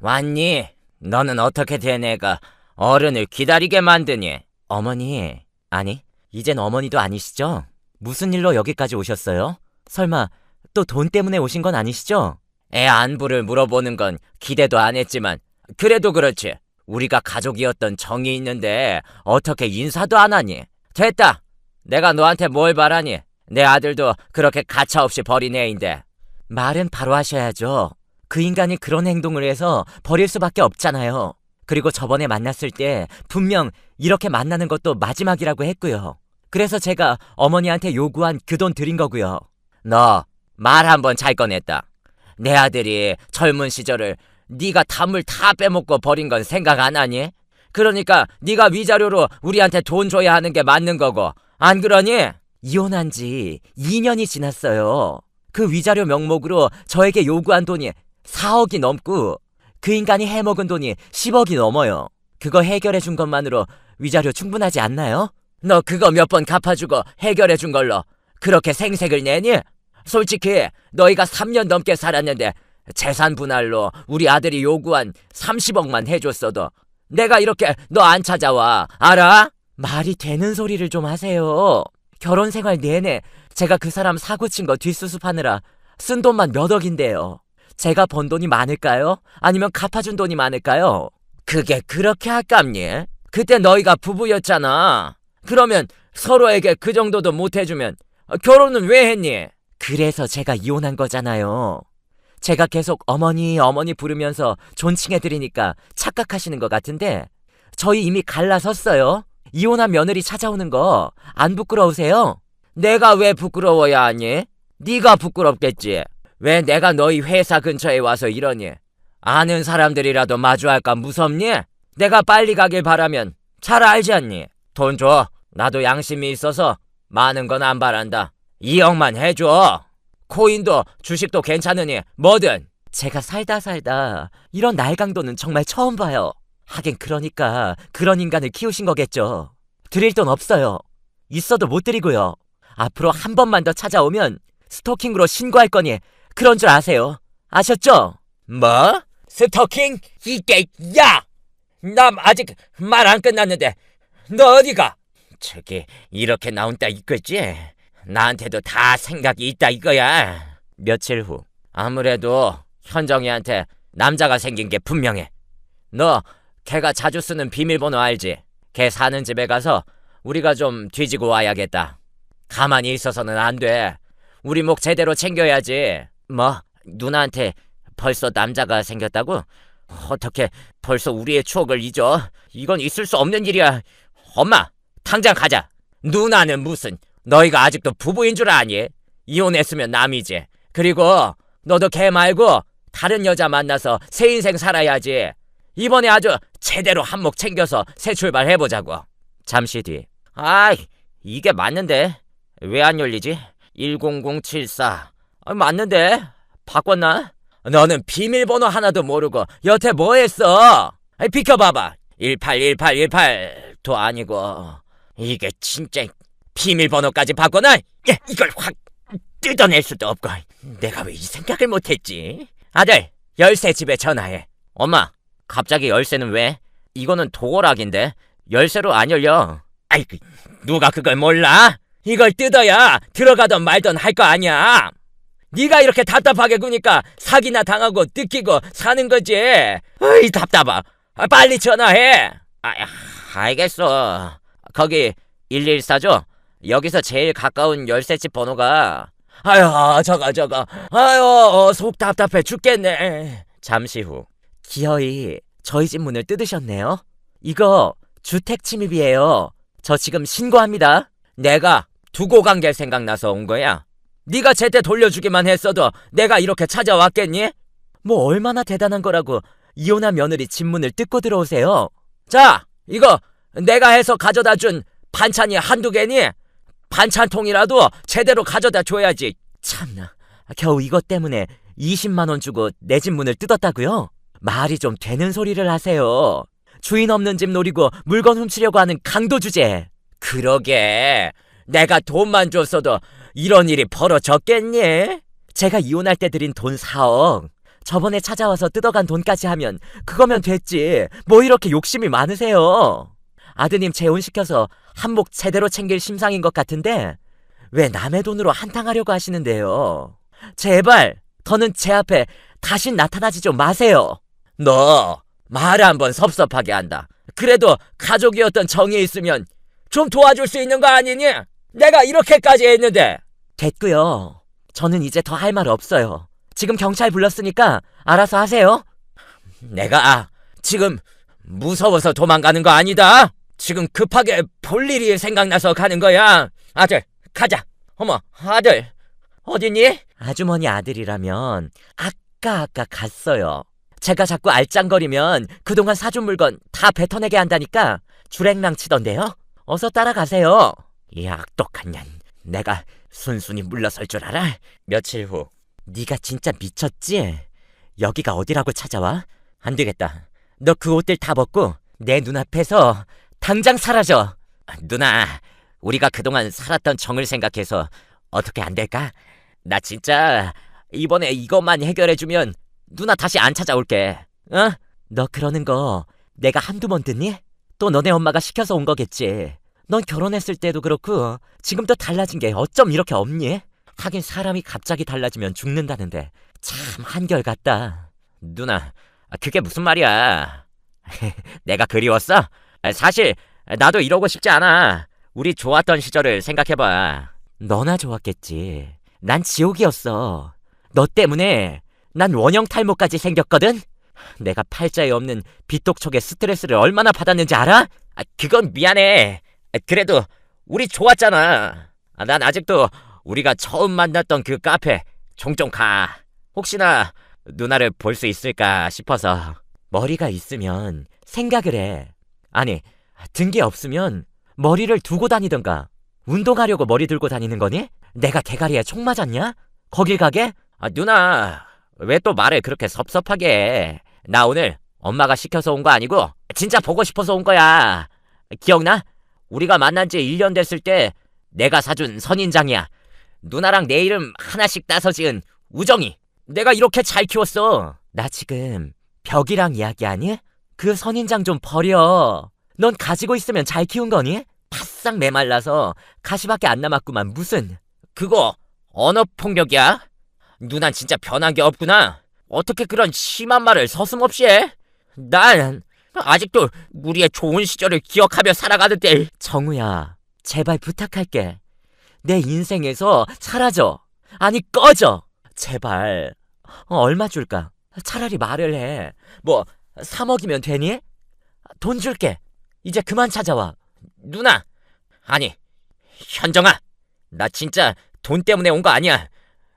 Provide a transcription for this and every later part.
왔니? 너는 어떻게 된 애가 어른을 기다리게 만드니? 어머니, 아니, 이젠 어머니도 아니시죠? 무슨 일로 여기까지 오셨어요? 설마 또 돈 때문에 오신 건 아니시죠? 애 안부를 물어보는 건 기대도 안 했지만 그래도 그렇지. 우리가 가족이었던 정이 있는데 어떻게 인사도 안 하니? 됐다. 내가 너한테 뭘 바라니? 내 아들도 그렇게 가차없이 버린 애인데. 말은 바로 하셔야죠. 그 인간이 그런 행동을 해서 버릴 수밖에 없잖아요. 그리고 저번에 만났을 때 분명 이렇게 만나는 것도 마지막이라고 했고요. 그래서 제가 어머니한테 요구한 그 돈 드린 거고요. 너 말 한번 잘 꺼냈다. 내 아들이 젊은 시절을 네가 담을 다 빼먹고 버린 건 생각 안 하니? 그러니까 네가 위자료로 우리한테 돈 줘야 하는 게 맞는 거고 안 그러니? 이혼한 지 2년이 지났어요. 그 위자료 명목으로 저에게 요구한 돈이 4억이 넘고 그 인간이 해먹은 돈이 10억이 넘어요. 그거 해결해 준 것만으로 위자료 충분하지 않나요? 너 그거 몇 번 갚아주고 해결해 준 걸로 그렇게 생색을 내니? 솔직히 너희가 3년 넘게 살았는데 재산 분할로 우리 아들이 요구한 30억만 해줬어도 내가 이렇게 너 안 찾아와 알아? 말이 되는 소리를 좀 하세요. 결혼 생활 내내 제가 그 사람 사고 친 거 뒷수습하느라 쓴 돈만 몇 억인데요. 제가 번 돈이 많을까요? 아니면 갚아준 돈이 많을까요? 그게 그렇게 아깝니? 그때 너희가 부부였잖아. 그러면 서로에게 그 정도도 못 해주면 결혼은 왜 했니? 그래서 제가 이혼한 거잖아요. 제가 계속 어머니, 어머니 부르면서 존칭해드리니까 착각하시는 것 같은데 저희 이미 갈라섰어요. 이혼한 며느리 찾아오는 거 안 부끄러우세요? 내가 왜 부끄러워야 하니? 네가 부끄럽겠지. 왜 내가 너희 회사 근처에 와서 이러니? 아는 사람들이라도 마주할까 무섭니? 내가 빨리 가길 바라면 잘 알지 않니? 돈 줘. 나도 양심이 있어서 많은 건 안 바란다. 2억만 해줘. 코인도 주식도 괜찮으니 뭐든. 제가 살다 살다 이런 날강도는 정말 처음 봐요. 하긴 그러니까 그런 인간을 키우신 거겠죠. 드릴 돈 없어요. 있어도 못 드리고요. 앞으로 한 번만 더 찾아오면 스토킹으로 신고할 거니 그런 줄 아세요. 아셨죠? 뭐? 스토킹? 이게 야! 나 아직 말 안 끝났는데 너 어디가? 저기 이렇게 나온다 이거지? 나한테도 다 생각이 있다 이거야. 며칠 후 아무래도 현정이한테 남자가 생긴 게 분명해. 너 걔가 자주 쓰는 비밀번호 알지? 걔 사는 집에 가서 우리가 좀 뒤지고 와야겠다. 가만히 있어서는 안 돼. 우리 목 제대로 챙겨야지. 뭐 누나한테 벌써 남자가 생겼다고? 어떻게 벌써 우리의 추억을 잊어? 이건 있을 수 없는 일이야. 엄마, 당장 가자. 누나는 무슨 너희가 아직도 부부인 줄 아니? 이혼했으면 남이지. 그리고 너도 걔 말고 다른 여자 만나서 새 인생 살아야지. 이번에 아주 제대로 한몫 챙겨서 새 출발 해보자고. 잠시 뒤. 아이, 이게 맞는데. 왜 안 열리지? 10074. 아, 맞는데? 바꿨나? 너는 비밀번호 하나도 모르고 여태 뭐 했어? 아이, 비켜봐봐. 181818도 아니고. 이게 진짜 비밀번호까지 바꿔놔? 야, 이걸 확 뜯어낼 수도 없고. 내가 왜 이 생각을 못했지? 아들, 열쇠 집에 전화해. 엄마, 갑자기 열쇠는 왜? 이거는 도어락인데 열쇠로 안 열려. 아이, 그, 누가 그걸 몰라? 이걸 뜯어야 들어가던 말던 할 거 아니야. 네가 이렇게 답답하게 구니까 사기나 당하고 뜯기고 사는 거지. 어이 답답하. 아, 빨리 전화해. 아, 알겠어. 거기 114죠? 여기서 제일 가까운 열쇠집 번호가 아유 저거 저거 아유 어, 속 답답해 죽겠네. 잠시 후 기어이 저희 집 문을 뜯으셨네요. 이거 주택 침입이에요. 저 지금 신고합니다. 내가 두고 간 게 생각나서 온 거야. 네가 제때 돌려주기만 했어도 내가 이렇게 찾아왔겠니? 뭐 얼마나 대단한 거라고 이혼한 며느리 집 문을 뜯고 들어오세요. 자, 이거 내가 해서 가져다 준 반찬이 한두 개니? 반찬통이라도 제대로 가져다 줘야지. 참나, 겨우 이것 때문에 20만 원 주고 내 집 문을 뜯었다고요? 말이 좀 되는 소리를 하세요. 주인 없는 집 노리고 물건 훔치려고 하는 강도 주제. 그러게. 내가 돈만 줬어도 이런 일이 벌어졌겠니? 제가 이혼할 때 드린 돈 4억. 저번에 찾아와서 뜯어간 돈까지 하면 그거면 됐지. 뭐 이렇게 욕심이 많으세요. 아드님 재혼시켜서 한몫 제대로 챙길 심상인 것 같은데 왜 남의 돈으로 한탕하려고 하시는데요? 제발 더는 제 앞에 다신 나타나지 좀 마세요. 너 말을 한번 섭섭하게 한다. 그래도 가족이었던 정이 있으면 좀 도와줄 수 있는 거 아니니? 내가 이렇게까지 했는데. 됐고요. 저는 이제 더 할 말 없어요. 지금 경찰 불렀으니까 알아서 하세요. 내가 지금 무서워서 도망가는 거 아니다. 지금 급하게 볼 일이 생각나서 가는 거야. 아들, 가자. 어머, 아들. 어디니? 아주머니 아들이라면 아까 아까 갔어요. 제가 자꾸 알짱거리면 그동안 사준 물건 다 뱉어내게 한다니까 주랭랑 치던데요. 어서 따라가세요. 이 악독한 년. 내가 순순히 물러설 줄 알아? 며칠 후. 네가 진짜 미쳤지? 여기가 어디라고 찾아와? 안 되겠다. 너 그 옷들 다 벗고 내 눈앞에서 당장 사라져. 아, 누나, 우리가 그동안 살았던 정을 생각해서 어떻게 안 될까? 나 진짜 이번에 이것만 해결해주면 누나 다시 안 찾아올게. 어? 너 그러는 거 내가 한두 번 듣니? 또 너네 엄마가 시켜서 온 거겠지. 넌 결혼했을 때도 그렇고 지금도 달라진 게 어쩜 이렇게 없니? 하긴 사람이 갑자기 달라지면 죽는다는데 참 한결같다. 누나, 아, 그게 무슨 말이야? 내가 그리웠어? 아, 사실 나도 이러고 싶지 않아. 우리 좋았던 시절을 생각해봐. 너나 좋았겠지. 난 지옥이었어. 너 때문에 난 원형 탈모까지 생겼거든? 내가 팔자에 없는 빗독촉에 스트레스를 얼마나 받았는지 알아? 아, 그건 미안해. 아, 그래도 우리 좋았잖아. 아, 난 아직도 우리가 처음 만났던 그 카페 종종 가. 혹시나 누나를 볼 수 있을까 싶어서. 머리가 있으면 생각을 해. 아니, 든 게 없으면 머리를 두고 다니던가. 운동하려고 머리 들고 다니는 거니? 내가 대가리에 총 맞았냐? 거길 가게? 아, 누나, 왜 또 말을 그렇게 섭섭하게 해? 나 오늘 엄마가 시켜서 온 거 아니고 진짜 보고 싶어서 온 거야. 기억나? 우리가 만난 지 1년 됐을 때 내가 사준 선인장이야. 누나랑 내 이름 하나씩 따서 지은 우정이. 내가 이렇게 잘 키웠어. 나 지금 벽이랑 이야기하니? 그 선인장 좀 버려. 넌 가지고 있으면 잘 키운 거니? 바싹 메말라서 가시밖에 안 남았구만 무슨. 그거 언어 폭력이야? 누난 진짜 변한 게 없구나. 어떻게 그런 심한 말을 서슴없이 해? 난 아직도 우리의 좋은 시절을 기억하며 살아가는데. 정우야, 제발 부탁할게. 내 인생에서 사라져. 아니 꺼져. 제발. 어, 얼마 줄까? 차라리 말을 해. 뭐 3억이면 되니? 돈 줄게. 이제 그만 찾아와. 누나. 아니. 현정아. 나 진짜 돈 때문에 온 거 아니야.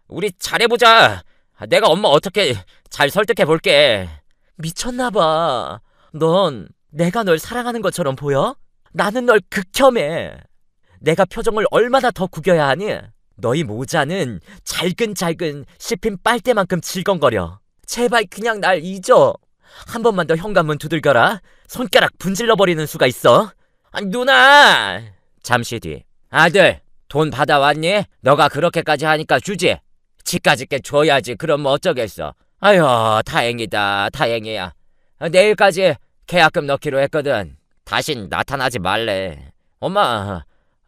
우리 잘해보자. 내가 엄마 어떻게 잘 설득해 볼게. 미쳤나봐. 넌 내가 널 사랑하는 것처럼 보여? 나는 널 극혐해. 내가 표정을 얼마나 더 구겨야 하니? 너희 모자는 잘근잘근 씹힌 빨대만큼 질겅거려. 제발 그냥 날 잊어. 한 번만 더 현관문 두들겨라. 손가락 분질러 버리는 수가 있어. 아, 누나. 잠시 뒤. 아들, 돈 받아왔니? 너가 그렇게까지 하니까 주지. 집까지께 줘야지. 그럼 뭐 어쩌겠어. 아유, 다행이다. 다행이야. 아, 내일까지 계약금 넣기로 했거든. 다신 나타나지 말래. 엄마,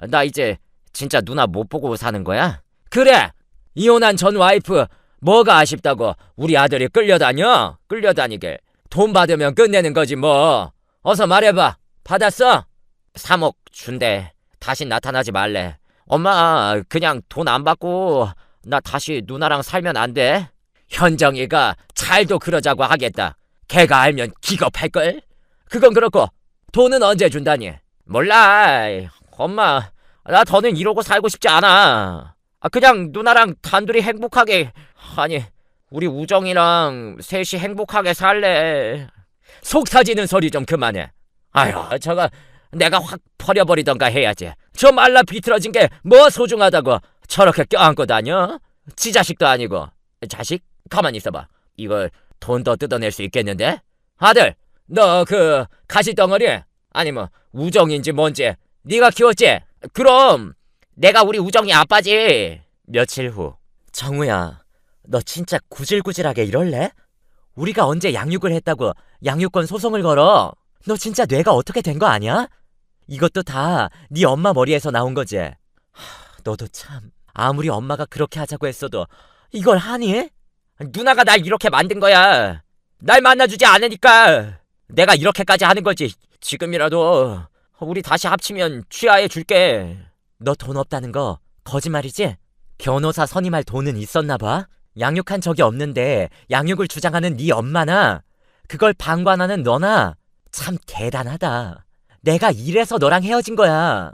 나 이제 진짜 누나 못 보고 사는 거야? 그래! 이혼한 전 와이프, 뭐가 아쉽다고 우리 아들이 끌려다녀? 끌려다니게. 돈 받으면 끝내는 거지 뭐. 어서 말해봐. 받았어? 3억 준대. 다시 나타나지 말래. 엄마, 그냥 돈 안 받고 나 다시 누나랑 살면 안 돼? 현정이가 잘도 그러자고 하겠다. 걔가 알면 기겁할걸? 그건 그렇고 돈은 언제 준다니? 몰라. 엄마, 나 더는 이러고 살고 싶지 않아. 아, 그냥 누나랑 단둘이 행복하게 아니 우리 우정이랑 셋이 행복하게 살래. 속 터지는 소리 좀 그만해. 아휴, 저거 내가 확 버려버리던가 해야지. 저 말라 비틀어진 게 뭐 소중하다고 저렇게 껴안고 다녀? 지 자식도 아니고. 자식? 가만히 있어봐. 이걸 돈 더 뜯어낼 수 있겠는데? 아들, 너 그 가시덩어리? 아니 뭐 우정인지 뭔지 네가 키웠지? 그럼 내가 우리 우정이 아빠지. 며칠 후. 정우야, 너 진짜 구질구질하게 이럴래? 우리가 언제 양육을 했다고 양육권 소송을 걸어? 너 진짜 뇌가 어떻게 된 거 아니야? 이것도 다 네 엄마 머리에서 나온 거지. 하, 너도 참 아무리 엄마가 그렇게 하자고 했어도 이걸 하니? 누나가 날 이렇게 만든 거야. 날 만나주지 않으니까 내가 이렇게까지 하는 거지. 지금이라도 우리 다시 합치면 취하해 줄게. 너 돈 없다는 거 거짓말이지? 변호사 선임할 돈은 있었나 봐. 양육한 적이 없는데 양육을 주장하는 네 엄마나 그걸 방관하는 너나 참 대단하다. 내가 이래서 너랑 헤어진 거야.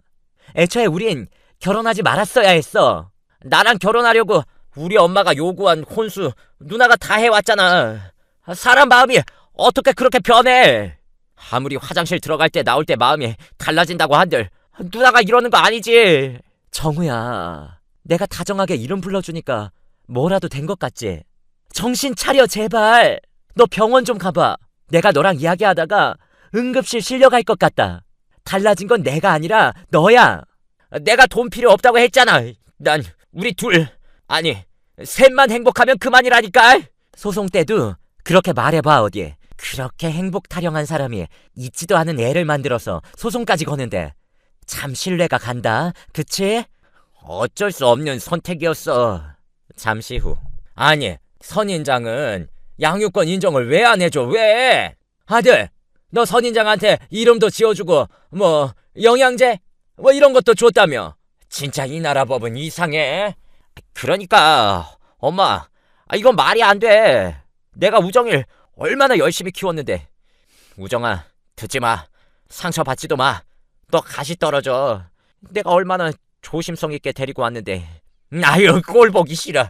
애초에 우린 결혼하지 말았어야 했어. 나랑 결혼하려고 우리 엄마가 요구한 혼수 누나가 다 해왔잖아. 사람 마음이 어떻게 그렇게 변해? 아무리 화장실 들어갈 때 나올 때 마음이 달라진다고 한들 누나가 이러는 거 아니지. 정우야, 내가 다정하게 이름 불러주니까 뭐라도 된 것 같지? 정신 차려 제발. 너 병원 좀 가봐. 내가 너랑 이야기하다가 응급실 실려갈 것 같다. 달라진 건 내가 아니라 너야. 내가 돈 필요 없다고 했잖아. 난 우리 둘 아니 셋만 행복하면 그만이라니까. 소송 때도 그렇게 말해봐 어디. 그렇게 행복 타령한 사람이 있지도 않은 애를 만들어서 소송까지 거는데 참 신뢰가 간다. 그치? 어쩔 수 없는 선택이었어. 잠시 후. 아니, 선인장은 양육권 인정을 왜 안 해줘? 왜? 아들, 너 선인장한테 이름도 지어주고 뭐 영양제 뭐 이런 것도 줬다며. 진짜 이 나라 법은 이상해. 그러니까 엄마, 아, 이건 말이 안 돼. 내가 우정일 얼마나 열심히 키웠는데. 우정아, 듣지 마. 상처 받지도 마. 너 가시 떨어져. 내가 얼마나 조심성 있게 데리고 왔는데. 아유, 꼴 보기 싫어.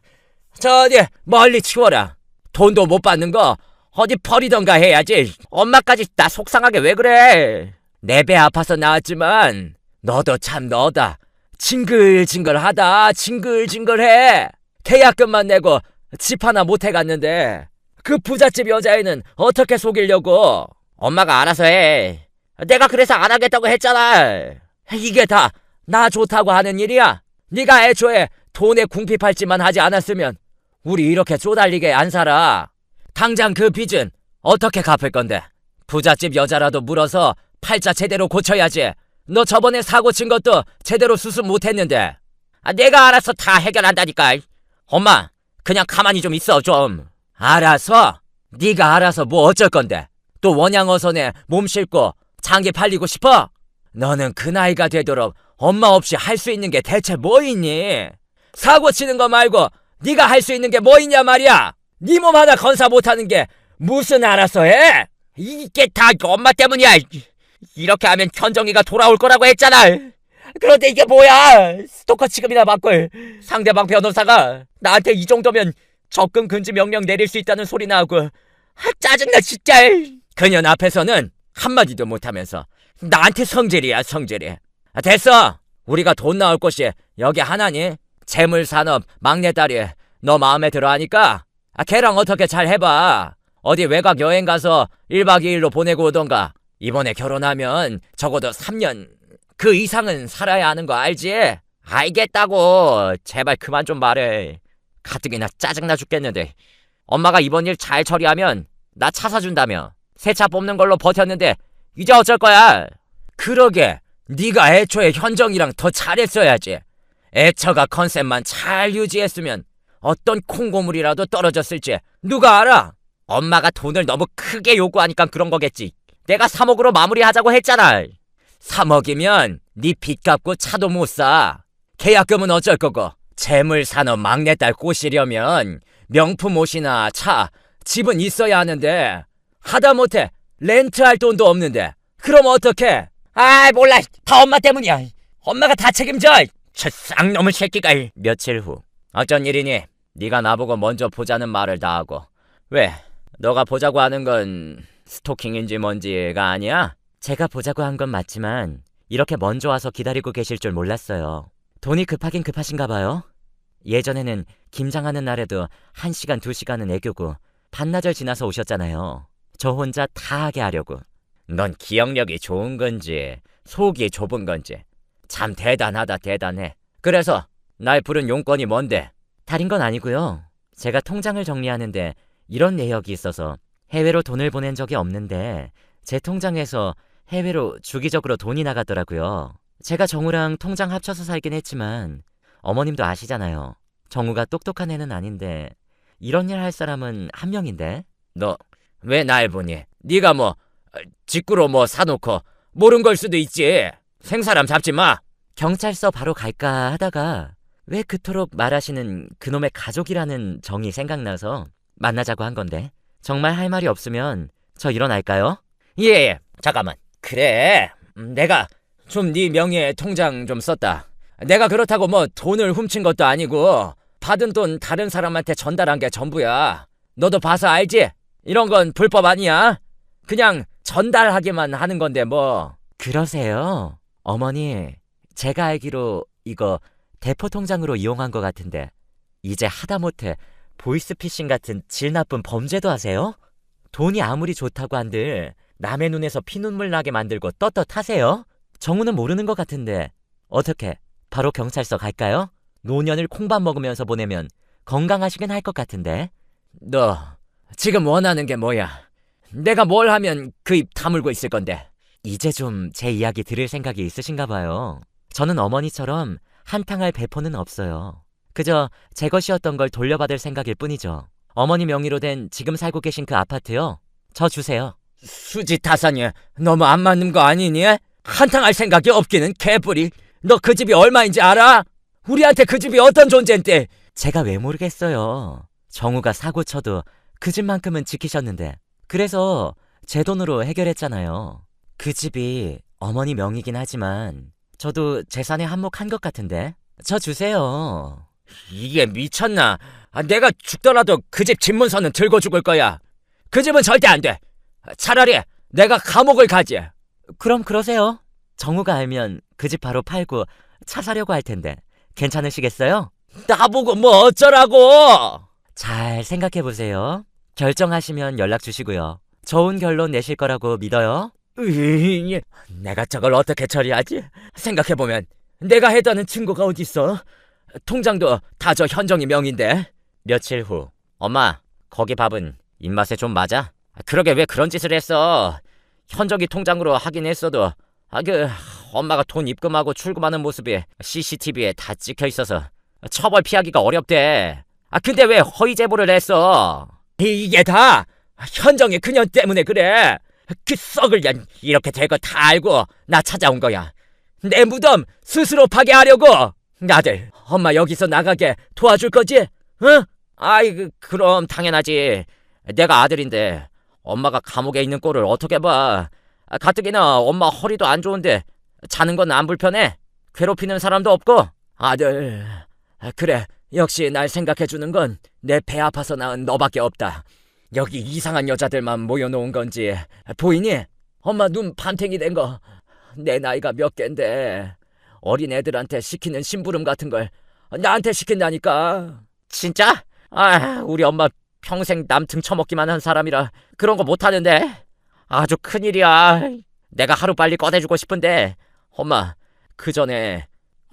저 어디 멀리 치워라. 돈도 못 받는 거 어디 버리던가 해야지. 엄마까지 나 속상하게 왜 그래? 내 배 아파서 나왔지만 너도 참 너다. 징글징글하다. 징글징글해. 계약금만 내고 집 하나 못 해 갔는데 그 부잣집 여자애는 어떻게 속이려고? 엄마가 알아서 해. 내가 그래서 안 하겠다고 했잖아. 이게 다 나 좋다고 하는 일이야. 네가 애초에 돈에 궁핍할지만 하지 않았으면 우리 이렇게 쪼달리게 안 살아. 당장 그 빚은 어떻게 갚을 건데? 부잣집 여자라도 물어서 팔자 제대로 고쳐야지. 너 저번에 사고 친 것도 제대로 수습 못했는데. 아, 내가 알아서 다 해결한다니까. 엄마, 그냥 가만히 좀 있어 좀. 알아서? 네가 알아서 뭐 어쩔 건데? 또 원양어선에 몸 싣고 장기 팔리고 싶어? 너는 그 나이가 되도록 엄마 없이 할 수 있는 게 대체 뭐 있니? 사고 치는 거 말고 네가 할 수 있는 게 뭐 있냐 말이야. 네 몸 하나 건사 못하는 게 무슨 알아서 해? 이게 다 엄마 때문이야. 이렇게 하면 현정이가 돌아올 거라고 했잖아. 그런데 이게 뭐야? 스토커 취급이나 받고 상대방 변호사가 나한테 이 정도면 접근 금지 명령 내릴 수 있다는 소리나 하고 아, 짜증나 진짜. 그년 앞에서는 한마디도 못하면서 나한테 성질이야 성질이. 아, 됐어. 우리가 돈 나올 곳이 여기 하나니? 재물산업 막내딸이 너 마음에 들어 하니까 아, 걔랑 어떻게 잘 해봐. 어디 외곽 여행 가서 1박 2일로 보내고 오던가. 이번에 결혼하면 적어도 3년 그 이상은 살아야 하는 거 알지? 알겠다고. 제발 그만 좀 말해. 가뜩이나 짜증나 죽겠는데. 엄마가 이번 일 잘 처리하면 나 차 사준다며. 새 차 뽑는 걸로 버텼는데 이제 어쩔 거야? 그러게. 네가 애초에 현정이랑 더 잘했어야지. 애처가 컨셉만 잘 유지했으면 어떤 콩고물이라도 떨어졌을지 누가 알아? 엄마가 돈을 너무 크게 요구하니까 그런 거겠지. 내가 3억으로 마무리하자고 했잖아. 3억이면 네 빚 갚고 차도 못 사. 계약금은 어쩔 거고. 재물산업 막내딸 꼬시려면 명품 옷이나 차, 집은 있어야 하는데 하다못해 렌트할 돈도 없는데 그럼 어떡해? 아 몰라 다 엄마 때문이야 엄마가 다 책임져 저 쌍놈의 새끼가 며칠 후 어쩐 일이니 네가 나보고 먼저 보자는 말을 다 하고 왜 너가 보자고 하는 건 스토킹인지 뭔지가 아니야? 제가 보자고 한 건 맞지만 이렇게 먼저 와서 기다리고 계실 줄 몰랐어요 돈이 급하긴 급하신가 봐요 예전에는 김장하는 날에도 1시간 2시간은 애교고 반나절 지나서 오셨잖아요 저 혼자 다 하게 하려고 넌 기억력이 좋은 건지 속이 좁은 건지 참 대단하다 대단해. 그래서 날 부른 용건이 뭔데? 다른 건 아니고요. 제가 통장을 정리하는데 이런 내역이 있어서 해외로 돈을 보낸 적이 없는데 제 통장에서 해외로 주기적으로 돈이 나가더라고요. 제가 정우랑 통장 합쳐서 살긴 했지만 어머님도 아시잖아요. 정우가 똑똑한 애는 아닌데 이런 일 할 사람은 한 명인데 너 왜 날 보니? 네가 뭐 어, 직구로 뭐 사놓고 모른 걸 수도 있지. 생사람 잡지 마. 경찰서 바로 갈까 하다가 왜 그토록 말하시는 그놈의 가족이라는 정이 생각나서 만나자고 한 건데 정말 할 말이 없으면 저 일어날까요? 예, 예. 잠깐만. 그래. 음, 내가 좀 네 명의의 통장 좀 썼다. 내가 그렇다고 뭐 돈을 훔친 것도 아니고 받은 돈 다른 사람한테 전달한 게 전부야. 너도 봐서 알지? 이런 건 불법 아니야. 그냥 전달하기만 하는 건데 뭐. 그러세요? 어머니, 제가 알기로 이거 대포 통장으로 이용한 것 같은데 이제 하다못해 보이스피싱 같은 질 나쁜 범죄도 하세요? 돈이 아무리 좋다고 한들 남의 눈에서 피눈물 나게 만들고 떳떳하세요? 정우는 모르는 것 같은데 어떻게 바로 경찰서 갈까요? 노년을 콩밥 먹으면서 보내면 건강하시긴 할 것 같은데 너 지금 원하는 게 뭐야? 내가 뭘 하면 그 입 다물고 있을 건데. 이제 좀 제 이야기 들을 생각이 있으신가 봐요. 저는 어머니처럼 한탕할 배포는 없어요. 그저 제 것이었던 걸 돌려받을 생각일 뿐이죠. 어머니 명의로 된 지금 살고 계신 그 아파트요. 저 주세요. 수지 타산이 너무 안 맞는 거 아니니? 한탕할 생각이 없기는 개뿔이. 너 그 집이 얼마인지 알아? 우리한테 그 집이 어떤 존재인데? 제가 왜 모르겠어요. 정우가 사고 쳐도 그 집만큼은 지키셨는데. 그래서 제 돈으로 해결했잖아요. 그 집이 어머니 명의긴 하지만 저도 재산에 한몫한 것 같은데. 저 주세요. 이게 미쳤나? 아, 내가 죽더라도 그 집 집문서는 들고 죽을 거야. 그 집은 절대 안 돼. 차라리 내가 감옥을 가지. 그럼 그러세요. 정우가 알면 그 집 바로 팔고 차 사려고 할 텐데. 괜찮으시겠어요? 나보고 뭐 어쩌라고? 잘 생각해 보세요. 결정하시면 연락 주시고요. 좋은 결론 내실 거라고 믿어요. 으이, 내가 저걸 어떻게 처리하지? 생각해보면 내가 했다는 증거가 어딨어? 통장도 다 저 현정이 명인데. 며칠 후. 엄마, 거기 밥은 입맛에 좀 맞아? 아, 그러게 왜 그런 짓을 했어? 현정이 통장으로 하긴 했어도 아 그 엄마가 돈 입금하고 출금하는 모습이 CCTV에 다 찍혀 있어서 처벌 피하기가 어렵대. 아 근데 왜 허위 제보를 했어? 이게 다 현정이 그년 때문에 그래. 그 썩을 년 이렇게 될 거 다 알고 나 찾아온 거야. 내 무덤 스스로 파괴하려고. 아들, 엄마 여기서 나가게 도와줄 거지? 응? 아이 그, 그럼 당연하지. 내가 아들인데 엄마가 감옥에 있는 꼴을 어떻게 봐? 아, 가뜩이나 엄마 허리도 안 좋은데 자는 건 안 불편해? 괴롭히는 사람도 없고? 아들, 아, 그래. 역시 날 생각해 주는 건 내 배 아파서 낳은 너밖에 없다. 여기 이상한 여자들만 모여놓은 건지 보이니? 엄마 눈 반탱이 된 거. 내 나이가 몇 갠데 어린 애들한테 시키는 심부름 같은 걸 나한테 시킨다니까. 진짜? 아, 우리 엄마 평생 남 등쳐먹기만 한 사람이라 그런 거 못하는데 아주 큰일이야. 내가 하루 빨리 꺼내주고 싶은데 엄마 그 전에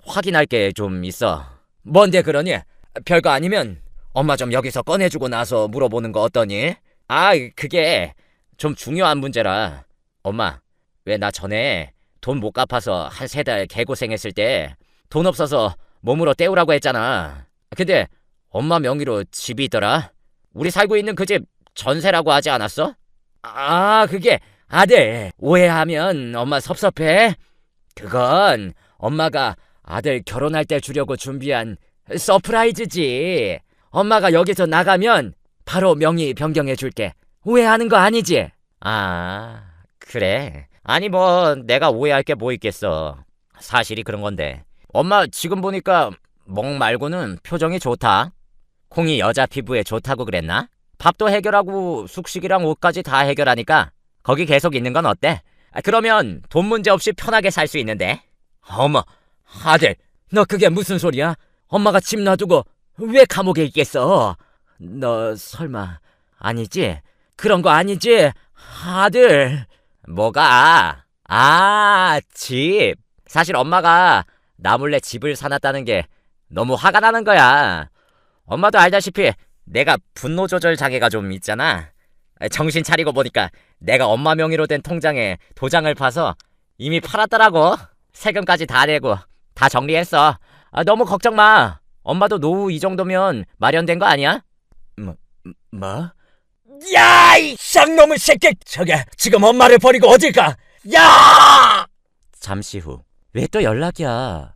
확인할 게 좀 있어. 뭔데 그러니? 별거 아니면 엄마 좀 여기서 꺼내주고 나서 물어보는 거 어떠니? 아 그게 좀 중요한 문제라. 엄마 왜 나 전에 돈 못 갚아서 한 세 달 개고생했을 때 돈 없어서 몸으로 때우라고 했잖아. 근데 엄마 명의로 집이 있더라. 우리 살고 있는 그 집 전세라고 하지 않았어? 아, 그게 아들 오해하면 엄마 섭섭해. 그건 엄마가 아들 결혼할 때 주려고 준비한 서프라이즈지. 엄마가 여기서 나가면 바로 명의 변경해 줄게. 오해하는 거 아니지? 아, 그래. 아니 뭐 내가 오해할 게 뭐 있겠어. 사실이 그런 건데. 엄마 지금 보니까 멍 말고는 표정이 좋다. 콩이 여자 피부에 좋다고 그랬나? 밥도 해결하고 숙식이랑 옷까지 다 해결하니까 거기 계속 있는 건 어때? 아, 그러면 돈 문제 없이 편하게 살 수 있는데. 어머, 아들, 너 그게 무슨 소리야? 엄마가 집 놔두고 왜 감옥에 있겠어? 너 설마 아니지? 그런 거 아니지? 아들. 뭐가? 아, 집. 사실 엄마가 나 몰래 집을 사놨다는 게 너무 화가 나는 거야. 엄마도 알다시피 내가 분노 조절 장애가 좀 있잖아. 정신 차리고 보니까 내가 엄마 명의로 된 통장에 도장을 파서 이미 팔았더라고. 세금까지 다 내고 다 정리했어. 아, 너무 걱정 마. 엄마도 노후 이 정도면 마련된 거 아니야? 뭐? 야, 이 쌍놈의 새끼! 저게 지금 엄마를 버리고 어딜 가? 야! 잠시 후. 왜 또 연락이야?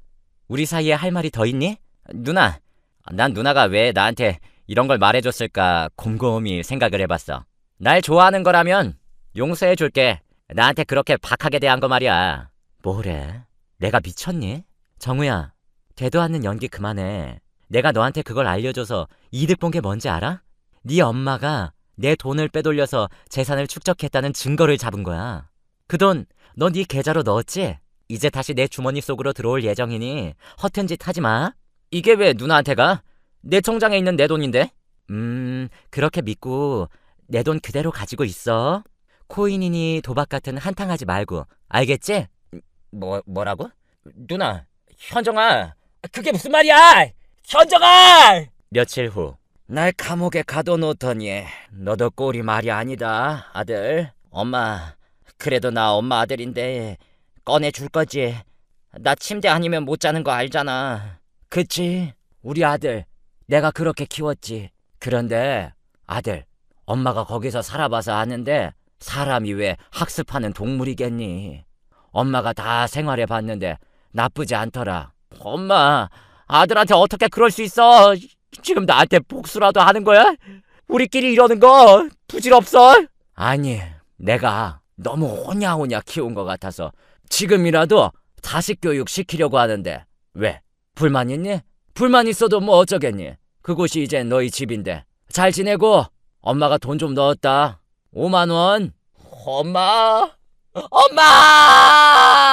우리 사이에 할 말이 더 있니? 누나, 난 누나가 왜 나한테 이런 걸 말해줬을까 곰곰이 생각을 해봤어. 날 좋아하는 거라면 용서해줄게. 나한테 그렇게 박하게 대한 거 말이야. 뭐래? 내가 미쳤니? 정우야, 되도 않는 연기 그만해. 내가 너한테 그걸 알려줘서 이득 본 게 뭔지 알아? 네 엄마가 내 돈을 빼돌려서 재산을 축적했다는 증거를 잡은 거야. 그 돈 너 네 계좌로 넣었지? 이제 다시 내 주머니 속으로 들어올 예정이니 허튼 짓 하지 마. 이게 왜 누나한테 가? 내 통장에 있는 내 돈인데? 음, 그렇게 믿고 내 돈 그대로 가지고 있어. 코인이니 도박 같은 한탕하지 말고. 알겠지? 뭐 뭐라고? 누나, 현정아. 그게 무슨 말이야? 현정아! 며칠 후. 날 감옥에 가둬놓더니 너도 꼴이 말이 아니다, 아들. 엄마, 그래도 나 엄마 아들인데 꺼내줄 거지. 나 침대 아니면 못 자는 거 알잖아. 그치? 우리 아들, 내가 그렇게 키웠지. 그런데 아들, 엄마가 거기서 살아봐서 아는데 사람이 왜 학습하는 동물이겠니? 엄마가 다 생활해 봤는데 나쁘지 않더라. 엄마, 아들한테 어떻게 그럴 수 있어? 지금 나한테 복수라도 하는 거야? 우리끼리 이러는 거 부질없어? 아니, 내가 너무 호냐호냐 키운 것 같아서 지금이라도 자식 교육 시키려고 하는데 왜? 불만 있니? 불만 있어도 뭐 어쩌겠니? 그곳이 이제 너희 집인데 잘 지내고 엄마가 돈 좀 넣었다. 5만 원. 엄마, 엄마!